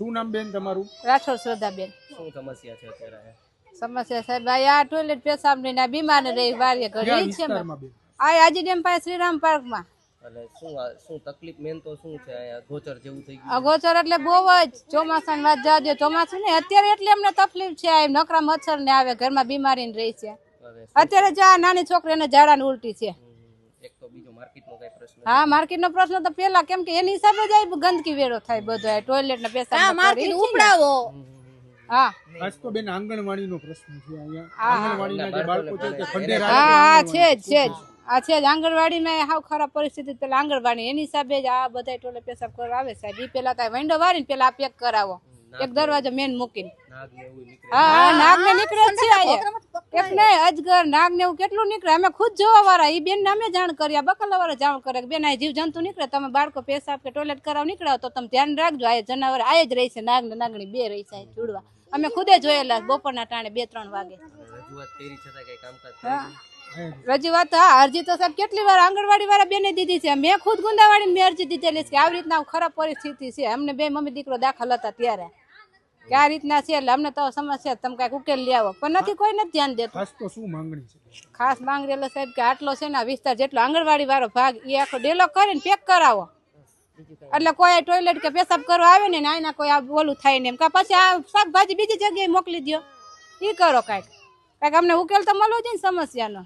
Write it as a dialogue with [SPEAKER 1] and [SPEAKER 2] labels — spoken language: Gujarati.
[SPEAKER 1] શું નામ બેન તમારું?
[SPEAKER 2] રાઠોડ શ્રદ્ધાબેન.
[SPEAKER 3] શું સમસ્યા છે અત્યારે?
[SPEAKER 2] સમસ્યા સાહેબ આ આ ટોયલેટ પેશાબ ને બીમાર ને રહી વારે ઘડી છે આ આજી ડેમ પાસે શ્રીરામ પાર્કમાં.
[SPEAKER 3] એટલે શું શું તકલીફ મેન તો શું છે? અહીંયા ગોચર જેવું થઈ ગયું
[SPEAKER 2] અગોચર એટલે બહુ જ ચોમાસાની વાત જાજો ચોમાસું ને અત્યારે એટલી અમને તકલીફ છે આ નકરા મચ્છર ને આવે ઘરમાં બીમારી ને રહી છે. અત્યારે જો આ નાની છોકરીને ઝાડા ને ઉલટી છે.
[SPEAKER 3] એક તો બીજો માર્કેટનો કઈ પ્રશ્ન
[SPEAKER 2] હા માર્કેટ નો પ્રશ્ન તો પેલા કેમ કે એની હિસાબે જ ગંદકી વેરો થાય બધો ટોયલેટ ને પેશાબ માર્કેટ ઉપડાવો. હા.
[SPEAKER 1] ખાસ તો બેન આંગણવાડીનો પ્રશ્ન છે અહીંયા. આંગણવાડીના જે બાળકો છે તે ખંડેર
[SPEAKER 2] હા હા છે જ છે આ છે જ. આંગણવાડીમાં હાવ ખરાબ પરિસ્થિતિ પેલા આંગણવાડી એની હિસાબે જ આ બધા ટોલે પેશાબ કરવા આવે સાહેબ. ઈ પેલા કાંઈ વંડો વાળીને પેલા આ પેક કરાવો. એક દરવાજો મેન મૂકીને.
[SPEAKER 3] નાગ ને એવું નીકળે.
[SPEAKER 2] હા હા નાગ ને નીકળે છે. એક નહીં. અજગર નાગ ને એવું કેટલું નીકળે? અમે ખુદ જોવા વાળા એ બેન અમે જાણ કર્યા બકલા વાળા જાણ કરે કે બેન આ જીવ જંતુ નીકળે? તમે બાળકો પેશાબ કે ટોયલેટ કરાવ નીકળાવ તો તમે ધ્યાન રાખજો. આ જનાવર આ જ રહી છે નાગ ને નાગણી બે રહી છે જોડવા. અમે ખુદે જોયેલા બપોરના ટાણે બે ત્રણ વાગે.
[SPEAKER 3] રજૂઆત
[SPEAKER 2] હા. અરજી તો સાહેબ કેટલી વાર આંગણવાડી વાળા બેને દીધી છે? મેં ખુદ ગુંદાવાડી મેં અરજી દીધેલી છે કે આવી રીતના ખરાબ પરિસ્થિતિ છે. અમને બે મમ્મી દીકરો દાખલ હતા ત્યારે. કે આ રીતના છે એટલે અમને તો સમસ્યા તમે કાંઈક ઉકેલ લઈ આવો. પણ નથી કોઈ નથી ધ્યાન દેતું.
[SPEAKER 1] ખાસ તો શું માંગણી છે?
[SPEAKER 2] ખાસ માંગણી એટલે સાહેબ કે આટલો છે ને આ વિસ્તાર જેટલો આંગણવાડી વાળો ભાગ એ આખો ડેલો કરીને પેક કરાવો. એટલે કોઈ ટોયલેટ કે પેશાબ કરવા આવે ને આના કોઈ આ ઓલું થાય ને એમ. કે પછી આ શાકભાજી બીજી જગ્યાએ મોકલી દો એ કરો કાંઈક. કાંઈક અમને ઉકેલ તો મળવો જોઈએ ને સમસ્યાનો.